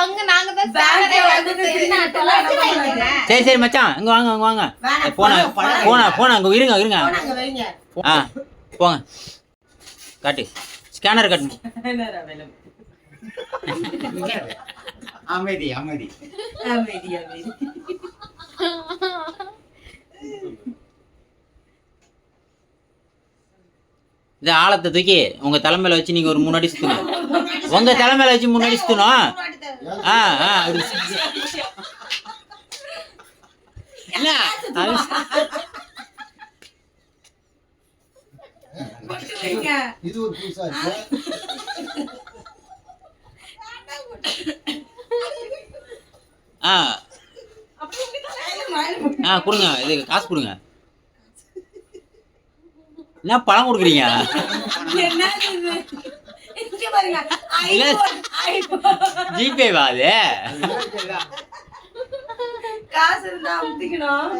பங்கு நாங்க தான். சரி சரி மச்சான் இங்க வாங்க இங்க வாங்க. போன. போன போன அங்க இருங்க இருங்க. ஆ போங்க. காட்டு. ஸ்கேனர் காட்டு. அமைதி அமைதி. அமைதி, அமைதி. இந்த ஆழத்தை தூக்கி உங்க தலைமையில வச்சு நீங்க ஒரு முன்னாடி சுத்தணும் உங்க தலைமையில வச்சு முன்னாடி சுத்தணும். ஆ ஆ. வைங்க. இது ஒரு புதுசா இருக்கு. ஆ. ஆ கொடுங்க. இது காசு கொடுங்க. என்ன பழம் கொடுக்குறீங்க? ஜிபேவா அது. காசு இருந்தா அமுத்திக்கணும்.